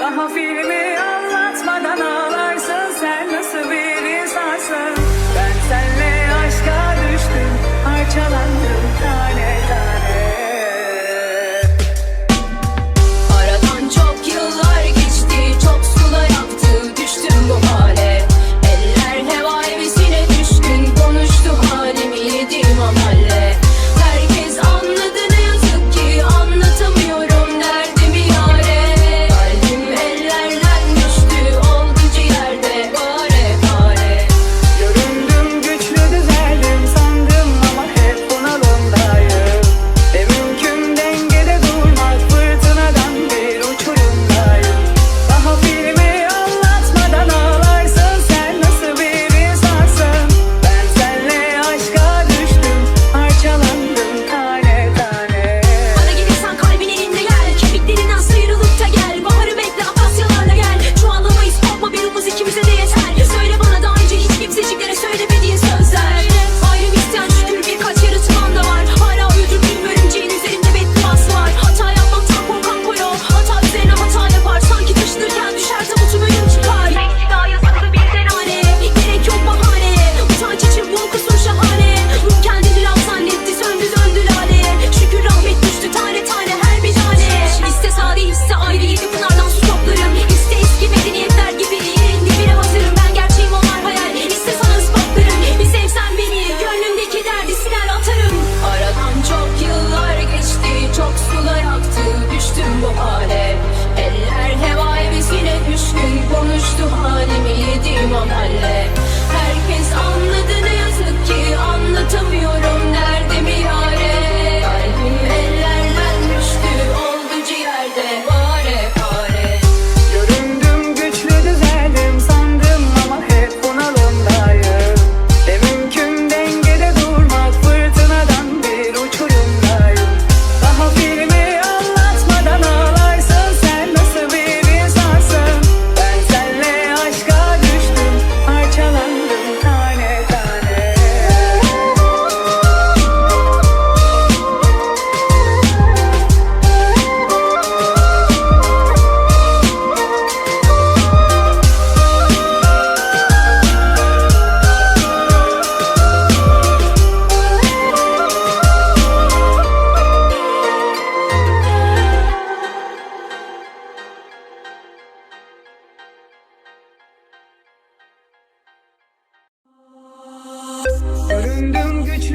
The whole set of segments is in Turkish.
Daha filmi anlatmadan ağlarsın Sen nasıl bir insansın? Ben senle aşka düştüm Parçalandım.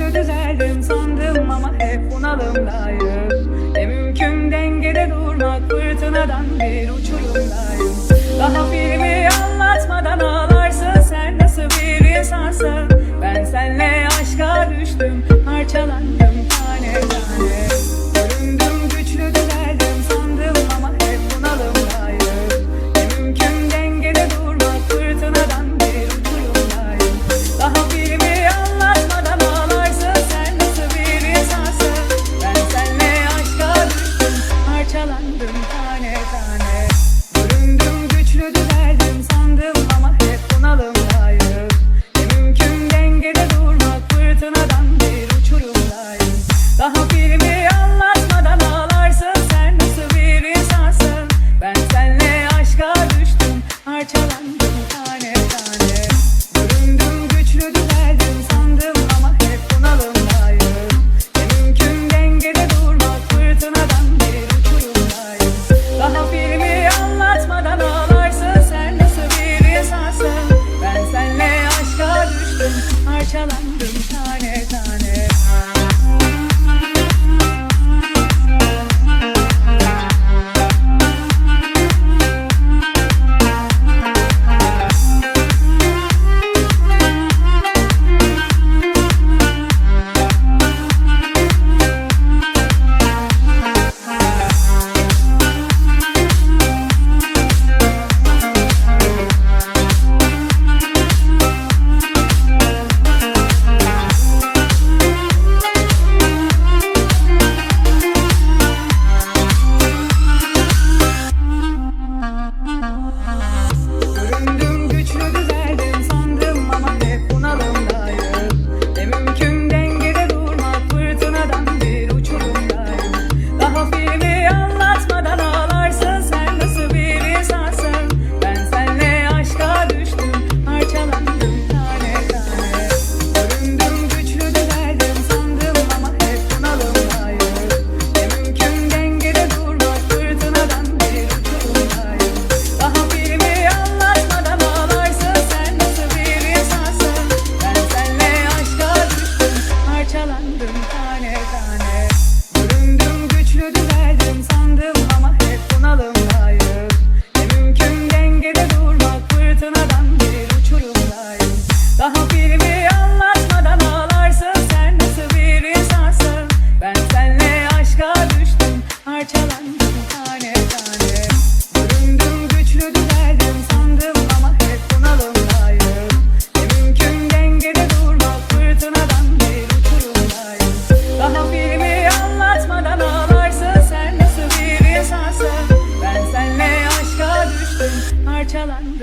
türlü düzeldim sandım ama hep bunalımdayım. Ne mümkün dengede durmak fırtınadan bir uçak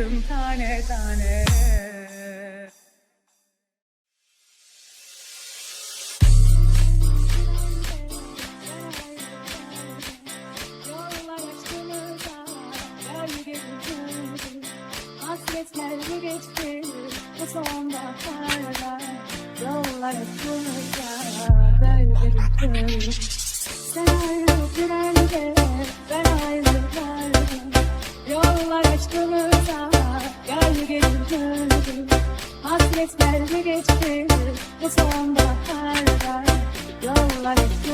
Döküldüm tane tane. Hasretler mi geçti. Bu son baharda Yollar açılınca böyle bir hep geldi geçti. Bu sonbaharda Yollar hep